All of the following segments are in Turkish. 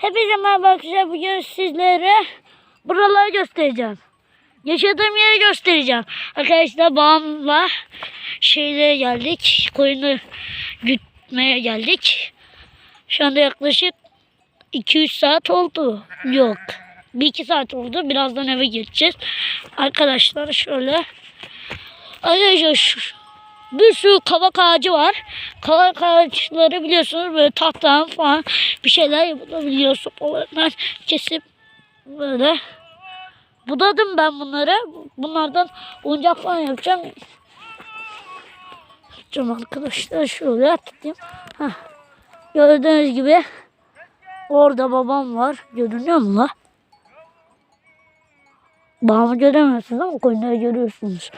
Hepinize merhaba arkadaşlar. Bugün sizlere buraları göstereceğim. Yaşadığım yeri göstereceğim. Arkadaşlar babamla şeyle geldik. Koyunu gütmeye geldik. Şu anda yaklaşık 2-3 saat oldu. Yok. 1-2 saat oldu. Birazdan eve geçeceğiz. Arkadaşlar şöyle. Arkadaşlar şu, bir sürü kavak ağacı var. Kavak ağaçları biliyorsunuz böyle tahtadan falan bir şeyler yapılabiliyor. Sopalarından kesip böyle. Budadım ben bunları. Bunlardan oyuncak falan yapacağım. Yapacağım arkadaşlar şöyle atayım. Gördüğünüz gibi orada babam var. Görünüyor mu la? Babamı göremiyorsunuz ama koyunları görüyorsunuz.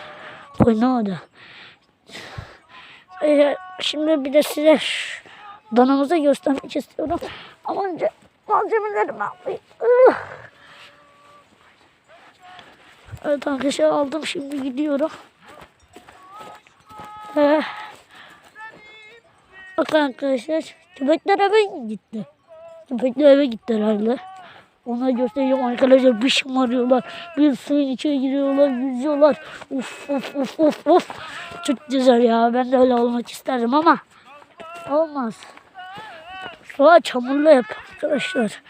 Koyun orada. Ee, şimdi bir de size danamızı göstermek istiyorum. Ama önce malzemelerimi alayım. Evet arkadaşlar aldım şimdi gidiyorum. Ee, bakın arkadaşlar köpekler eve gitti. Köpekler eve gitti herhalde. Ona göstereceğim arkadaşlar bir şımarıyorlar. Bir suyun içine giriyorlar, yüzüyorlar. Uf uf uf uf uf. Çok güzel ya. Ben de öyle olmak isterdim ama olmaz. Sonra çamurla yap arkadaşlar.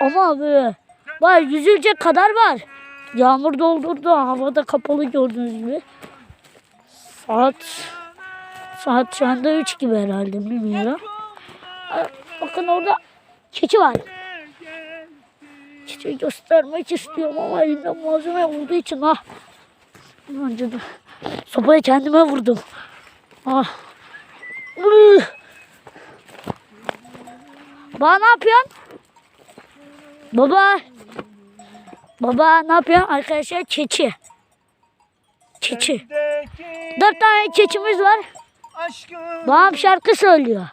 Ama böyle var yüzülecek kadar var. Yağmur doldurdu. Havada kapalı gördüğünüz gibi. Saat saat şu anda 3 gibi herhalde bilmiyorum. Bakın orada keçi var. Keçiyi göstermek istiyorum ama elimde malzeme olduğu için ah. Önce de sopayı kendime vurdum. Ah. Baba ne yapıyorsun? Baba. Baba ne yapıyorsun? Arkadaşlar keçi. Keçi. Dört tane keçimiz var. Babam şarkı söylüyor.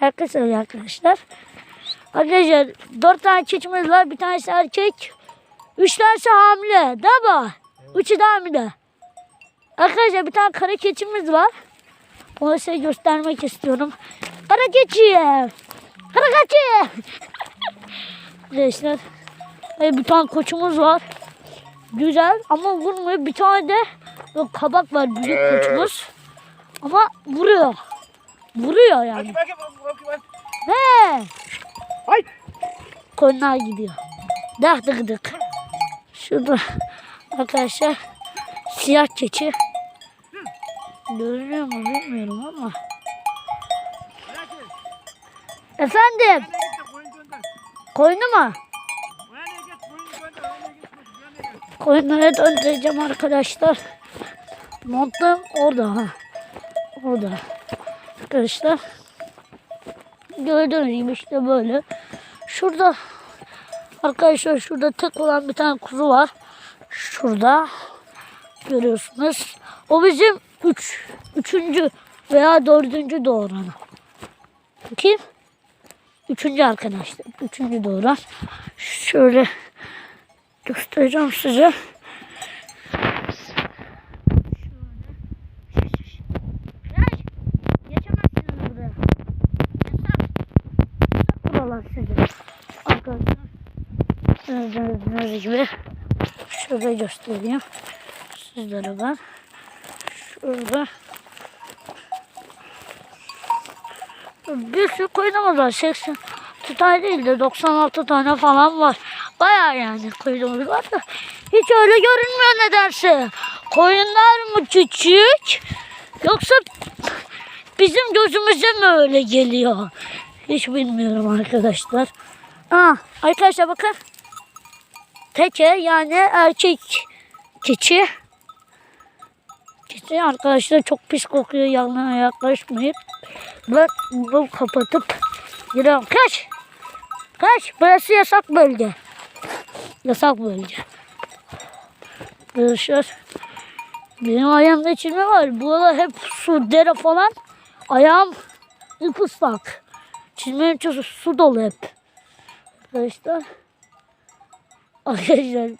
Şarkı söylüyor arkadaşlar. Arkadaşlar dört tane keçimiz var. Bir tanesi erkek. Üç tanesi hamile. Değil mi? Üçü de hamile. Arkadaşlar bir tane kara keçimiz var. Onu size göstermek istiyorum. Kara keçi. Kara keçi. Arkadaşlar bir tane koçumuz var. Güzel ama vurmuyor. Bir tane de kabak var büyük koçumuz. Ama vuruyor. Vuruyor yani. Bak Ay. Koyunlar gidiyor. Dah dık dık. Şurada arkadaşlar siyah keçi. Görünüyor mu bilmiyorum ama. Efendim koyunu mu? Koyunlara döndüreceğim arkadaşlar. Montum orada ha. Orada. Arkadaşlar. Gördüğünüz gibi işte böyle. Şurada arkadaşlar şurada tek olan bir tane kuzu var. Şurada görüyorsunuz. O bizim üç, üçüncü veya dördüncü doğuranı. Kim? Üçüncü arkadaşlar. Üçüncü doğuran. Şöyle göstereceğim size. Şöyle. Geçemezsiniz buraya. Yasak. Yasak buralar size. Arkadaşlar. Gördüğünüz gibi. Şöyle göstereyim. Sizlere ben. Şurada. Bir sürü koyunumuz var. 80 tane değil de 96 tane falan var. Baya yani koyunumuz var da hiç öyle görünmüyor nedense. Koyunlar mı küçük yoksa bizim gözümüze mi öyle geliyor? Hiç bilmiyorum arkadaşlar. Aa, arkadaşlar bakın. Teke yani erkek keçi. Keçi arkadaşlar çok pis kokuyor yanına yaklaşmayıp. Ben bunu kapatıp gidiyorum. Kaç! Kaç! Burası yasak bölge. Yasak bölge. Arkadaşlar benim ayağımda çizme var. Buralar hep su, dere falan. Ayağım ıslak. Çizmenin içi su dolu hep. Arkadaşlar. Arkadaşlar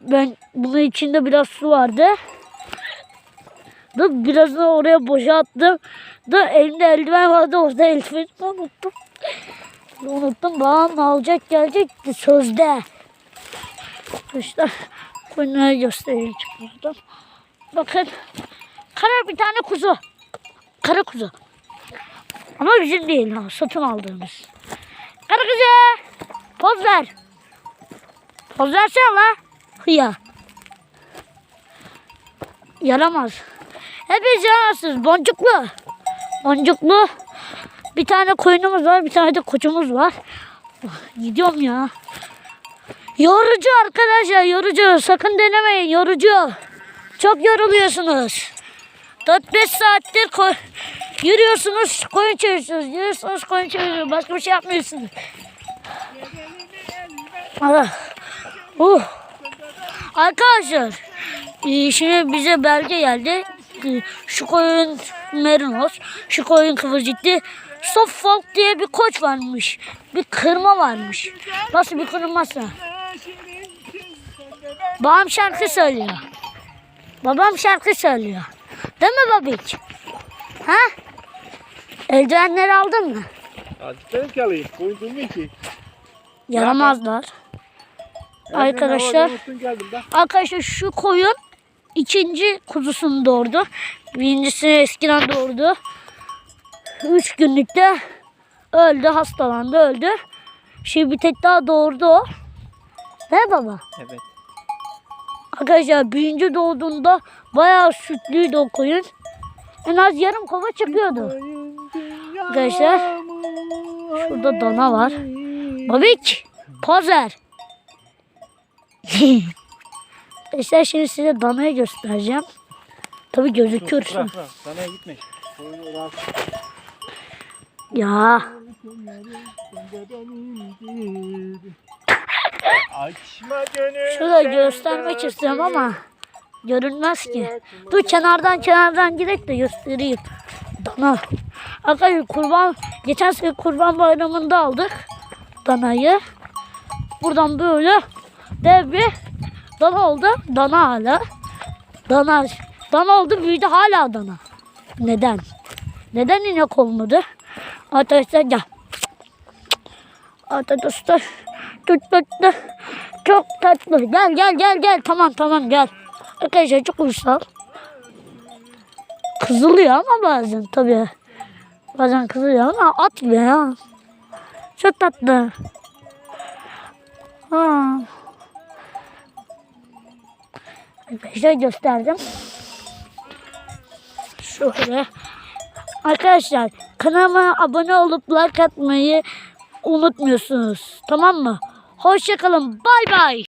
ben bunun içinde biraz su vardı. Da birazını oraya boşalttım. Da elimde eldiven vardı orada eldivenimi unuttum. Unuttum babam alacak gelecekti sözde. İşte koyunları göstereyim çıkıyordum. Bakın kara bir tane kuzu. Kara kuzu. Ama bizim değil ha satın aldığımız. Kara kuzu. Poz ver. Poz versene la. Hıya. Yaramaz. Hepiniz yaramazsınız. Boncuklu. Boncuklu. Bir tane koyunumuz var. Bir tane de koçumuz var. Gidiyorum ya. Yorucu arkadaşlar yorucu. Sakın denemeyin yorucu. Çok yoruluyorsunuz. 4-5 saattir koy yürüyorsunuz koyun çeviriyorsunuz. Yürüyorsunuz koyun çeviriyorsunuz. Başka bir şey yapmıyorsunuz. Ah. Uh. Arkadaşlar e, şimdi bize belge geldi. E, Şu koyun merinos, şu koyun kıvırcıklı. Suffolk diye bir koç varmış. Bir kırma varmış. Nasıl bir kırmasa? Babam şarkı söylüyor. Babam şarkı söylüyor. Değil mi babik? Ha? Eldivenleri aldın mı? Benim ki alayım. Durmuyor ki. Yaramazlar. Arkadaşlar. Arkadaşlar şu koyun ikinci kuzusunu doğurdu. Birincisi eskiden doğurdu. Üç günlükte öldü, hastalandı, öldü. Şimdi bir tek daha doğurdu o. Değil baba? Evet. Arkadaşlar birinci doğduğunda bayağı sütlüydü o koyun. En az yarım kova çıkıyordu. Arkadaşlar, şurada dana var. Babik, pozer. Arkadaşlar şimdi size danayı göstereceğim. Tabi gözükürsün. Bırak bırak. Sana gitme. Ya şurada göstermek istiyorum ama görünmez ki. Dur kenardan kenardan gidelim de göstereyim. Dana. Arkadaşlar kurban, geçen sene kurban bayramında aldık danayı. Buradan böyle dev bir dana oldu. Dana hala. Dana, dana oldu büyüdü hala dana. Neden? Neden inek olmadı? Arkadaşlar gel. Arkadaşlar çok tatlı. Çok tatlı. Gel gel gel gel. Tamam tamam gel. Arkadaşlar çok uysal. Kızılıyor ama bazen tabii. Bazen kızılıyor ama at gibi ya. Çok tatlı. Ha. Arkadaşlar gösterdim. Şöyle. Arkadaşlar kanalıma abone olup like atmayı unutmuyorsunuz. Tamam mı? Hoşçakalın. Bay bay.